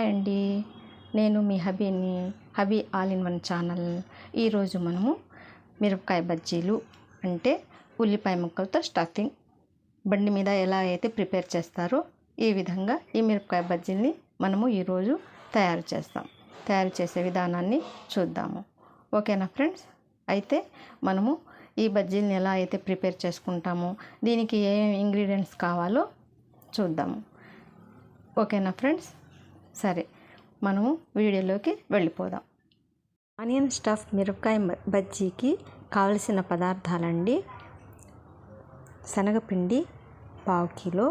Hi అండి. నేను మీ హబీని hobby all in one channel. ఈరోజు మనము మిరపకాయ బజ్జీలు అంటే ఉల్లిపాయ ముక్కలతో స్టఫింగ్ బండి మీద ఎలా అయితే ప్రిపేర్ చేస్తారో ఈ విధంగా ఈ మిరపకాయ బజ్జీల్ని మనము ఈరోజు తయారు చేస్తాం. తయారు చేసే విధానాన్ని చూద్దాము. ఓకేనా ఫ్రెండ్స్? అయితే మనము ఈ బజ్జీల్ని ఎలా అయితే ప్రిపేర్ చేసుకుంటామో దీనికి ఏ ఇంగ్రీడియంట్స్ కావాలో చూద్దాము. ఓకేనా ఫ్రెండ్స్? సరే మనము వీడియోలోకి వెళ్ళిపోదాం. ఆనియన్ స్టఫ్ మిరపకాయ బజ్జీకి కావలసిన పదార్థాలండి. శనగపిండి పావు కిలో.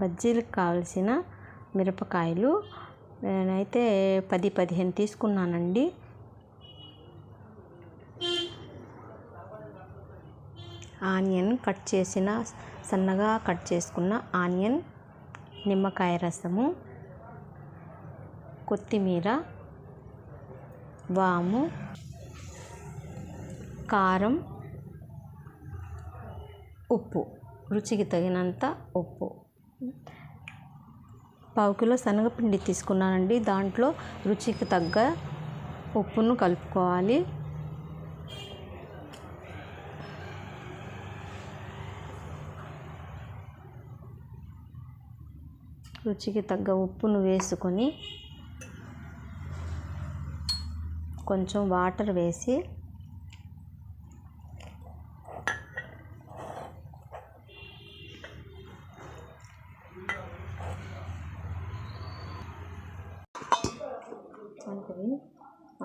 బజ్జీలకు కావలసిన మిరపకాయలు నేనైతే పది పదిహేను తీసుకున్నానండి. ఆనియన్ కట్ చేసిన సన్నగా కట్ చేసుకున్న ఆనియన్ నిమ్మకాయ రసము కొత్తిమీర వాము కారం ఉప్పు రుచికి తగినంత ఉప్పు. పావు కిలో శనగపిండి తీసుకున్నానండి. దాంట్లో రుచికి తగ్గ ఉప్పును కలుపుకోవాలి. రుచికి తగ్గ ఉప్పును వేసుకొని కొంచెం వాటర్ వేసి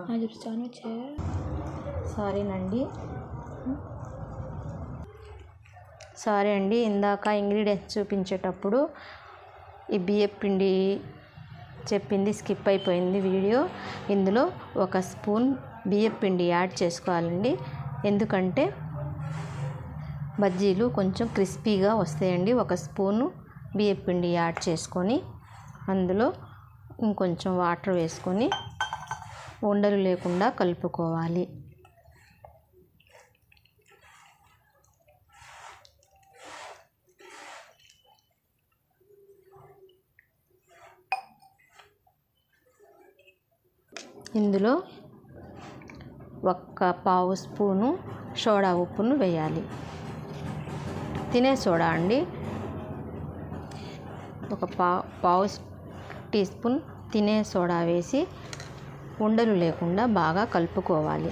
అది సారీనండి సారీ అండి ఇందాక ఇంగ్రీడియంట్స్ చూపించేటప్పుడు ఈ బియ్యపు పిండి చెప్పింది స్కిప్ అయిపోయింది వీడియో. ఇందులో ఒక స్పూన్ బియ్యపు పిండి యాడ్ చేసుకోవాలండి. ఎందుకంటే బజ్జీలు కొంచెం క్రిస్పీగా వస్తాయండి. ఒక స్పూను బియ్యపు పిండి యాడ్ చేసుకొని అందులో ఇంకొంచెం వాటర్ వేసుకొని ఉండలు లేకుండా కలుపుకోవాలి. ఇందులో ఒక్క పావు స్పూను సోడా ఉప్పును వేయాలి. తినే సోడా అండి. ఒక పా పావు టీ స్పూన్ తినే సోడా వేసి ఉండలు లేకుండా బాగా కలుపుకోవాలి.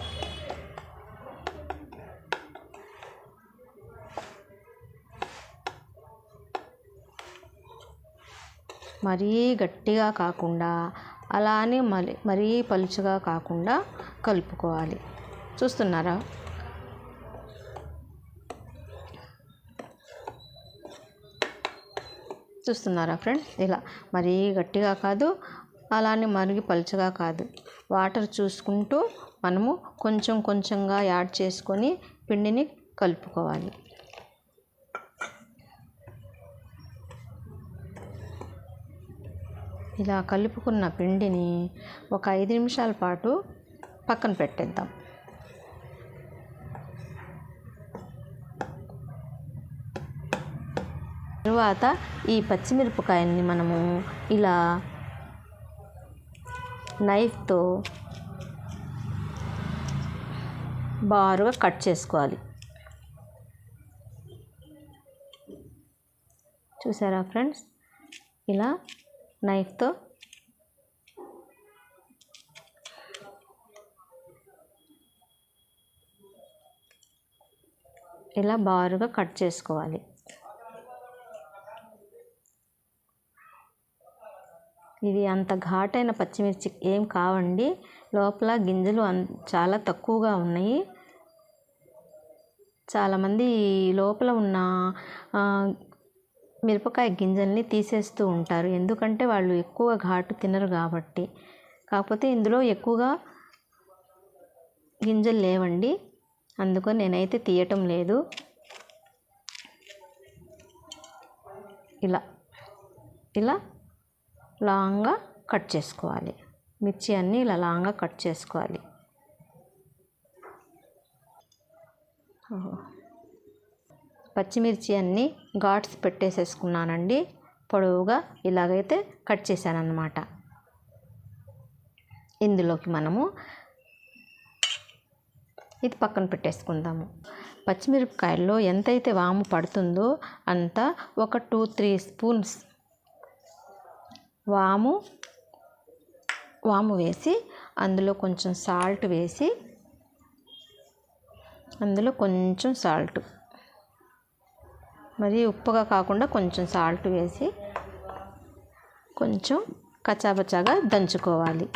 మరీ గట్టిగా కాకుండా అలానే మరి మరీ పలుచగా కాకుండా కలుపుకోవాలి. చూస్తున్నారా? చూస్తున్నారా ఫ్రెండ్స్? ఇలా మరీ గట్టిగా కాదు అలానే మరిగి పలుచగా కాదు. వాటర్ చూసుకుంటూ మనము కొంచెం కొంచెంగా యాడ్ చేసుకొని పిండిని కలుపుకోవాలి. ఇలా కలుపుకున్న పిండిని ఒక ఐదు నిమిషాల పాటు పక్కన పెట్టేద్దాం. తరువాత ఈ పచ్చిమిరపకాయల్ని మనము ఇలా నైఫ్తో బారుగా కట్ చేసుకోవాలి. చూసారా ఫ్రెండ్స్? ఇలా నైఫ్తో ఇలా బారుగా కట్ చేసుకోవాలి. ఇది అంత ఘాటైన పచ్చిమిర్చి ఏం కావండి. లోపల గింజలు అన్ చాలా తక్కువగా ఉన్నాయి. చాలామంది లోపల ఉన్న మిరపకాయ గింజల్ని తీసేస్తూ ఉంటారు. ఎందుకంటే వాళ్ళు ఎక్కువ ఘాటు తినరు కాబట్టి. కాకపోతే ఇందులో ఎక్కువగా గింజలు లేవండి. అందుకని నేనైతే తీయటం లేదు. ఇలా ఇలా లాంగ్గా కట్ చేసుకోవాలి. మిర్చి అన్నీ ఇలా లాంగ్గా కట్ చేసుకోవాలి. ఓహో. పచ్చిమిర్చి అన్నీ ఘాట్స్ పెట్టేసేసుకున్నానండి. పొడవుగా ఇలాగైతే కట్ చేశానన్నమాట. ఇందులోకి మనము ఇది పక్కన పెట్టేసుకుందాము. పచ్చిమిరపకాయల్లో ఎంతైతే వాము పడుతుందో అంత ఒక టూ త్రీ స్పూన్స్ వాము వాము వేసి అందులో కొంచెం సాల్ట్ వేసి అందులో కొంచెం సాల్ట్ మరి ఉప్పుగా కాకుండా కొంచెం సాల్ట్ వేసి కొంచెం కచాపచాగా దంచుకోవాలి.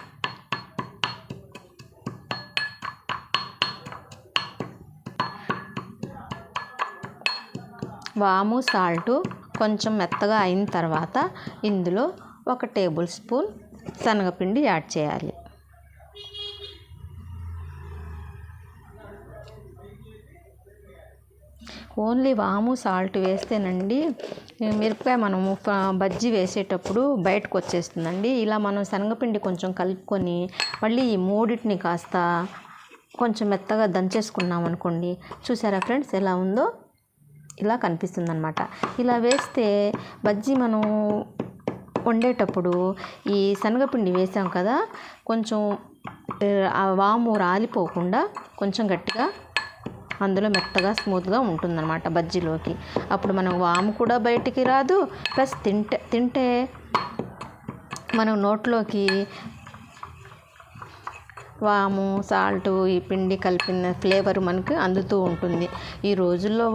వాము సాల్టు కొంచెం మెత్తగా అయిన తర్వాత ఇందులో ఒక టేబుల్ స్పూన్ శనగపిండి యాడ్ చేయాలి. ఓన్లీ వాము సాల్ట్ వేస్తేనండి మిరపకాయ మనము బజ్జి బజ్జీ వేసేటప్పుడు బయటకు వచ్చేస్తుందండి ఇలా మనం శనగపిండి కొంచెం కలుపుకొని మళ్ళీ ఈ మూడింటిని కాస్త కొంచెం మెత్తగా దంచేసుకున్నాం అనుకోండి. చూసారా ఫ్రెండ్స్ ఎలా ఉందో? ఇలా కనిపిస్తుంది అనమాట ఇలా వేస్తే బజ్జీ మనం వండేటప్పుడు ఈ శనగపిండి వేసాం కదా కొంచెం వాము రాలిపోకుండా కొంచెం గట్టిగా అందులో మెత్తగా స్మూత్గా ఉంటుందన్నమాట బజ్జీలోకి. అప్పుడు మనం వాము కూడా బయటికి రాదు ప్లస్ తింటే తింటే మనం నోట్లోకి వాము సాల్ట్ ఈ పిండి కలిపిన ఫ్లేవర్ మనకి అందుతూ ఉంటుంది. ఈ రోజుల్లో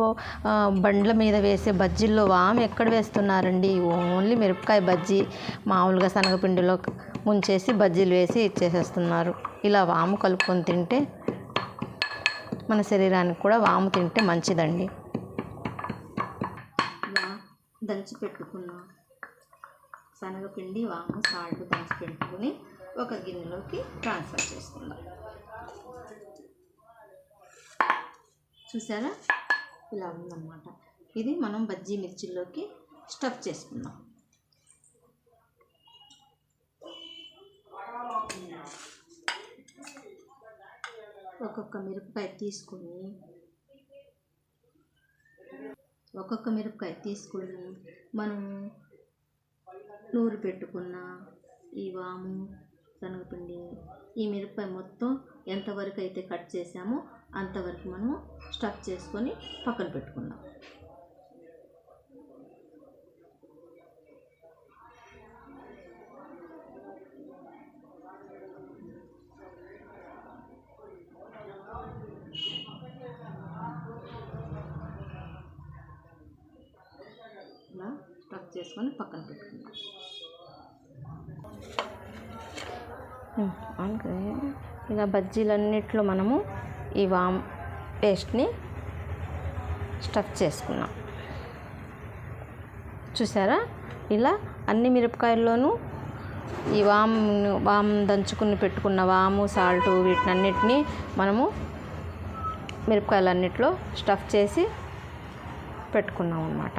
బండ్ల మీద వేసే బజ్జీల్లో వాము ఎక్కడ వేస్తున్నారండి? ఓన్లీ మిరపకాయ బజ్జీ మామూలుగా శనగపిండిలో ముంచేసి బజ్జీలు వేసి ఇచ్చేసేస్తున్నారు. ఇలా వాము కలుపుకొని తింటే మన శరీరానికి కూడా వాము తింటే మంచిదండి. దంచి పెట్టుకున్న శనగపిండి వాము సాల్ట్ దంచి పెట్టుకుని ఒక గిన్నెలోకి ట్రాన్స్ఫర్ చేసుకుందాం. చూసారా? ఇలా ఉందన్నమాట. ఇది మనం బజ్జీ మిర్చిలోకి స్టఫ్ చేసుకుందాం. ఒక్కొక్క మిరపకాయ తీసుకొని ఒక్కొక్క మిరపకాయ తీసుకొని మనం నూరు పెట్టుకున్న ఈ వాము శనగపిండి ఈ మిరపకాయ మొత్తం ఎంతవరకు అయితే కట్ చేసామో అంతవరకు మనము స్టఫ్ చేసుకొని పక్కన పెట్టుకున్నాం చేసుకొని పక్కన పెట్టుకుందాం. అంటే ఇలా బజ్జీలన్నిట్లో మనము ఈ వామ్ పేస్ట్ని స్టఫ్ చేసుకున్నాం. చూసారా? ఇలా అన్ని మిరపకాయల్లోనూ ఈ వామ్ వామ్ దంచుకుని పెట్టుకున్న వాము సాల్ట్ వీటినన్నిటినీ మనము మిరపకాయలన్నిట్లో స్టఫ్ చేసి పెట్టుకున్నాం అన్నమాట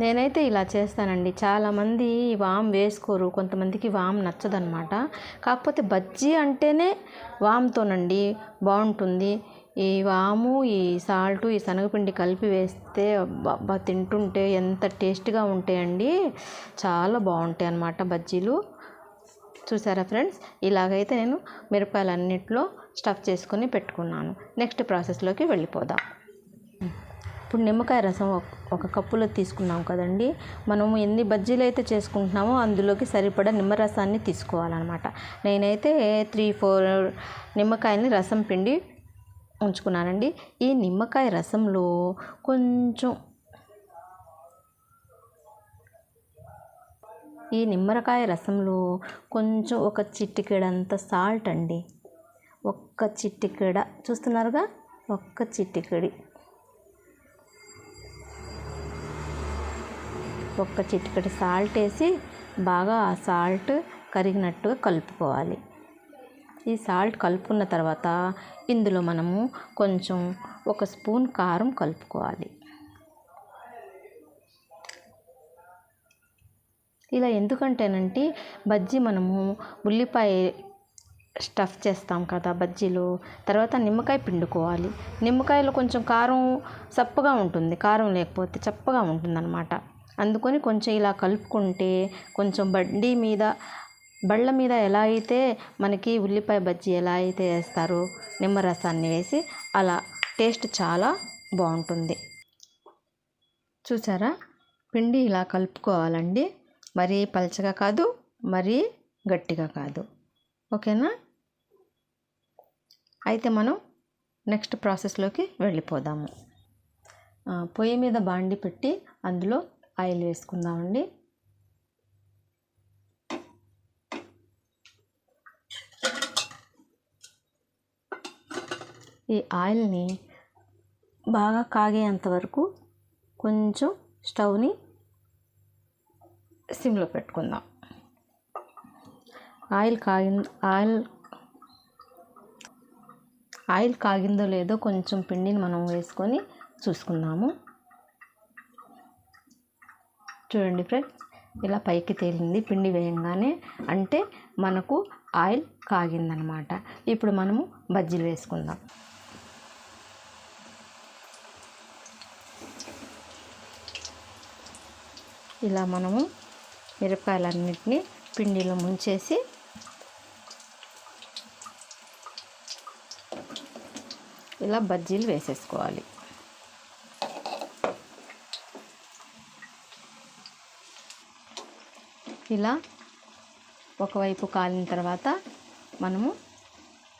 నేనైతే ఇలా చేస్తానండి. చాలామంది వామ్ వేసుకోరు. కొంతమందికి వామ్ నచ్చదనమాట కాకపోతే బజ్జీ అంటేనే వామ్తోనండి. బాగుంటుంది. ఈ వాము ఈ సాల్ట్ ఈ శనగపిండి కలిపి వేస్తే అబ్బా తింటుంటే ఎంత టేస్ట్గా ఉంటాయండి. చాలా బాగుంటాయి అన్నమాట బజ్జీలు. చూసారా ఫ్రెండ్స్? ఇలాగైతే నేను మిరపకాయలన్నిట్లో స్టఫ్ చేసుకొని పెట్టుకున్నాను. నెక్స్ట్ ప్రాసెస్లోకి వెళ్ళిపోదాం. ఇప్పుడు నిమ్మకాయ రసం ఒక- ఒక కప్పులో తీసుకున్నాం కదండి. మనము ఎన్ని బజ్జీలు అయితే చేసుకుంటున్నామో అందులోకి సరిపడా నిమ్మరసాన్ని తీసుకోవాలన్నమాట. నేనైతే త్రీ ఫోర్ నిమ్మకాయని రసం పిండి ఉంచుకున్నానండి. ఈ నిమ్మకాయ రసంలో కొంచెం ఈ నిమ్మకాయ రసంలో కొంచెం ఒక చిట్టికెడంత సాల్ట్ అండి. ఒక్క చిట్టికెడ చూస్తున్నారుగా? ఒక్క చిట్టికెడి. ఒక్క చిటికెడు సాల్ట్ వేసి బాగా ఆ సాల్ట్ కరిగినట్టుగా కలుపుకోవాలి. ఈ సాల్ట్ కలుపుకున్న తర్వాత ఇందులో మనము కొంచెం ఒక స్పూన్ కారం కలుపుకోవాలి. ఇలా ఎందుకంటేనంటే బజ్జీ మనము ఉల్లిపాయ స్టఫ్ చేస్తాం కదా బజ్జీలు తర్వాత నిమ్మకాయ పిండుకోవాలి. నిమ్మకాయలో కొంచెం కారం సప్పగా ఉంటుంది కారం లేకపోతే చప్పగా ఉంటుందన్నమాట. అందుకని కొంచెం ఇలా కలుపుకుంటే కొంచెం బండి మీద బళ్ళ మీద ఎలా అయితే మనకి ఉల్లిపాయ బజ్జీ ఎలా అయితే వేస్తారో నిమ్మరసాన్ని వేసి అలా టేస్ట్ చాలా బాగుంటుంది. చూసారా? పిండి ఇలా కలుపుకోవాలండి. మరీ పలచగా కాదు మరీ గట్టిగా కాదు. ఓకేనా? అయితే మనం నెక్స్ట్ ప్రాసెస్లోకి వెళ్ళిపోదాము. పొయ్యి మీద బాండి పెట్టి అందులో ఆయిల్ వేసుకుందామండి. ఈ ఆయిల్ని బాగా కాగేంత వరకు కొంచెం స్టవ్ని సిమ్లో పెట్టుకుందాం. ఆయిల్ కాగిన ఆయిల్ ఆయిల్ కాగిందో లేదో కొంచెం పిండిని మనం వేసుకొని చూసుకుందాము. చూడండి ఫ్రెండ్స్ ఇలా పైకి తేలింది. పిండి వేయంగానే అంటే మనకు ఆయిల్ కాగిందనమాట. ఇప్పుడు మనము బజ్జీలు వేసుకుందాం. ఇలా మనము మిరపకాయలన్నింటినీ పిండిలో ముంచేసి ఇలా బజ్జీలు వేసేసుకోవాలి. ఇలా ఒకవైపు కాలిన తర్వాత మనము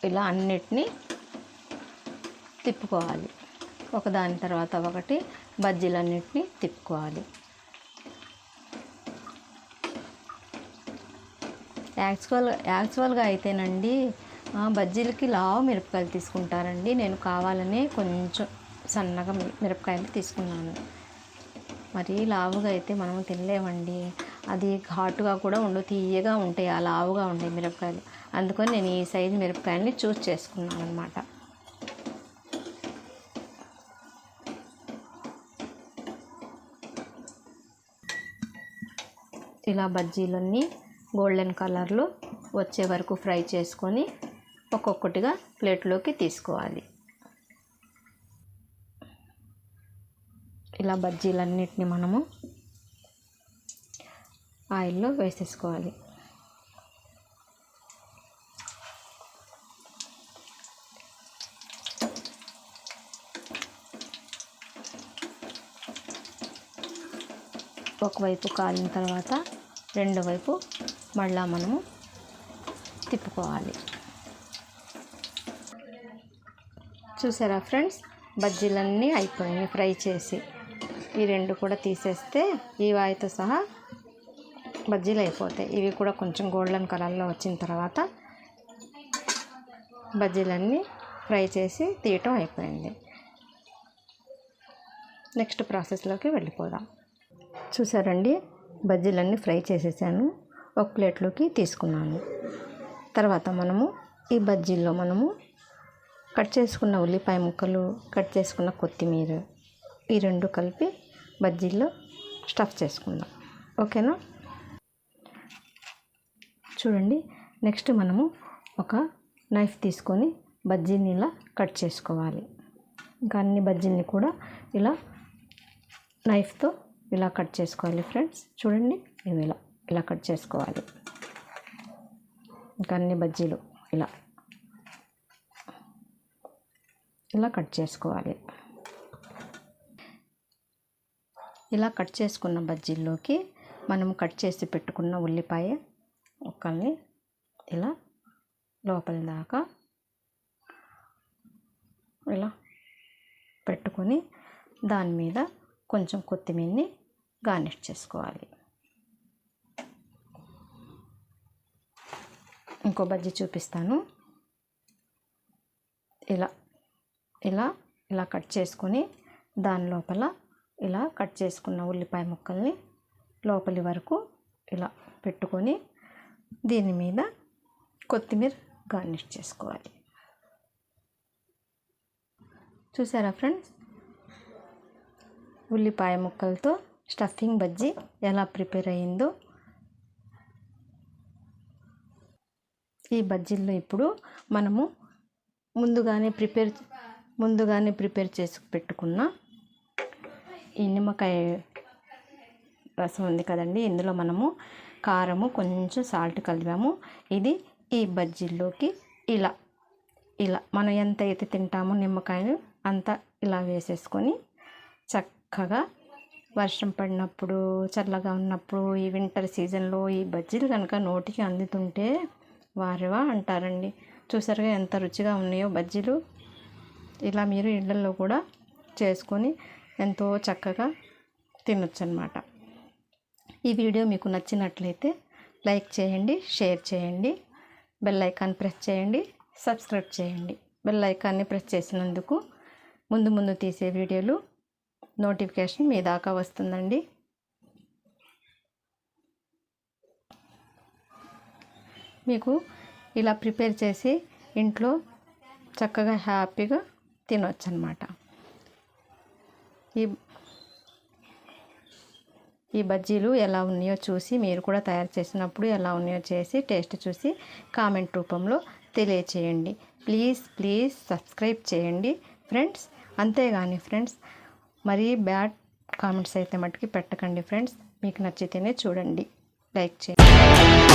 ఇలా అన్నిటినీ తిప్పుకోవాలి. ఒకదాని తర్వాత ఒకటి బజ్జీలన్నిటినీ తిప్పుకోవాలి. యాక్చువల్ యాక్చువల్గా అయితేనండి బజ్జీలకి లావు మిరపకాయలు తీసుకుంటారండి. నేను కావాలనే కొంచెం సన్నగా మిరపకాయలు తీసుకున్నాను. మరి లావుగా అయితే మనం తినలేమండి. అది ఘాటుగా కూడా ఉండు తీయగా ఉంటాయి ఆ లావుగా ఉంటాయి మిరపకాయలు. అందుకని నేను ఈ సైజు మిరపకాయలని చూస్ చేసుకున్నాను అనమాట ఇలా బజ్జీలన్నీ గోల్డెన్ కలర్లో వచ్చే వరకు ఫ్రై చేసుకొని ఒక్కొక్కటిగా ప్లేట్లోకి తీసుకోవాలి. ఇలా బజ్జీలన్నిటిని మనము ఆయిల్లో వేసేసుకోవాలి. ఒకవైపు కాలిన తర్వాత రెండో వైపు మళ్ళా మనము తిప్పుకోవాలి. చూసారా ఫ్రెండ్స్? బజ్జీలన్నీ అయిపోయినాయి ఫ్రై చేసి. ఈ రెండు కూడా తీసేస్తే ఈ వాయితో సహా బజ్జీలు అయిపోతాయి. ఇవి కూడా కొంచెం గోల్డెన్ కలర్లో వచ్చిన తర్వాత బజ్జీలన్నీ ఫ్రై చేసి తీయటం అయిపోయింది. నెక్స్ట్ ప్రాసెస్లోకి వెళ్ళిపోదాం. చూసారండి? బజ్జీలన్నీ ఫ్రై చేసేసాను. ఒక ప్లేట్లోకి తీసుకున్నాను. తర్వాత మనము ఈ బజ్జీల్లో మనము కట్ చేసుకున్న ఉల్లిపాయ ముక్కలు కట్ చేసుకున్న కొత్తిమీర ఈ రెండు కలిపి బజ్జీల్లో స్టఫ్ చేసుకుందాం. ఓకేనా? చూడండి. నెక్స్ట్ మనము ఒక నైఫ్ తీసుకొని బజ్జీని ఇలా కట్ చేసుకోవాలి. ఇంకా అన్ని బజ్జీల్ని కూడా ఇలా నైఫ్తో ఇలా కట్ చేసుకోవాలి ఫ్రెండ్స్. చూడండి ఇవి ఇలా ఇలా కట్ చేసుకోవాలి. ఇంకా అన్ని బజ్జీలు ఇలా ఇలా కట్ చేసుకోవాలి. ఇలా కట్ చేసుకున్న బజ్జీల్లోకి మనం కట్ చేసి పెట్టుకున్న ఉల్లిపాయ ముక్కల్ని ఇలా లోపలి దాకా ఇలా పెట్టుకొని దాని మీద కొంచెం కొత్తిమీరని గార్నిష్ చేసుకోవాలి. ఇంకో బజ్జీ చూపిస్తాను. ఇలా ఇలా ఇలా కట్ చేసుకొని దాని లోపల ఇలా కట్ చేసుకున్న ఉల్లిపాయ ముక్కల్ని లోపలి వరకు ఇలా పెట్టుకొని దీని మీద కొత్తిమీర గార్నిష్ చేసుకోవాలి. చూసారా ఫ్రెండ్స్? ఉల్లిపాయ ముక్కలతో స్టఫింగ్ బజ్జీ ఎలా ప్రిపేర్ అయిందో? ఈ బజ్జీల్లో ఇప్పుడు మనము ముందుగానే ప్రిపేర్ ముందుగానే ప్రిపేర్ చేసి పెట్టుకున్న ఈ నిమ్మకాయ రసం ఉంది కదండి. ఇందులో మనము కారము కొంచెం సాల్ట్ కలిపాము. ఇది ఈ బజ్జీల్లోకి ఇలా ఇలా మనం ఎంత అయితే తింటామో నిమ్మకాయను అంత ఇలా వేసేసుకొని చక్కగా వర్షం పడినప్పుడు చల్లగా ఉన్నప్పుడు ఈ వింటర్ సీజన్లో ఈ బజ్జీలు కనుక నోటికి అందుతుంటే వారివా అంటారండి. చూసారుగా ఎంత రుచిగా ఉన్నాయో బజ్జీలు. ఇలా మీరు ఇళ్ళల్లో కూడా చేసుకొని ఎంతో చక్కగా తినొచ్చు అనమాట ఈ వీడియో మీకు నచ్చినట్లయితే లైక్ చేయండి షేర్ చేయండి బెల్ ఐకాన్ ప్రెస్ చేయండి సబ్స్క్రైబ్ చేయండి. బెల్ ఐకాన్ని ప్రెస్ చేసినందుకు ముందు ముందు తీసే వీడియోలు నోటిఫికేషన్ మీ దాకా వస్తుందండి. మీకు ఇలా ప్రిపేర్ చేసి ఇంట్లో చక్కగా హ్యాపీగా తినొచ్చు అనమాట ఈ ఈ బజ్జీలు ఎలా ఉన్నాయో చూసి మీరు కూడా తయారు చేసినప్పుడు ఎలా ఉన్నాయో చేసి టేస్ట్ చూసి కామెంట్ రూపంలో తెలియచేయండి. ప్లీజ్ ప్లీజ్ సబ్స్క్రైబ్ చేయండి. ఫ్రెండ్స్ అంతేగాని ఫ్రెండ్స్ మరీ బ్యాడ్ కామెంట్స్ అయితే మట్టుకు పెట్టకండి ఫ్రెండ్స్. మీకు నచ్చితేనే చూడండి. లైక్ చేయండి.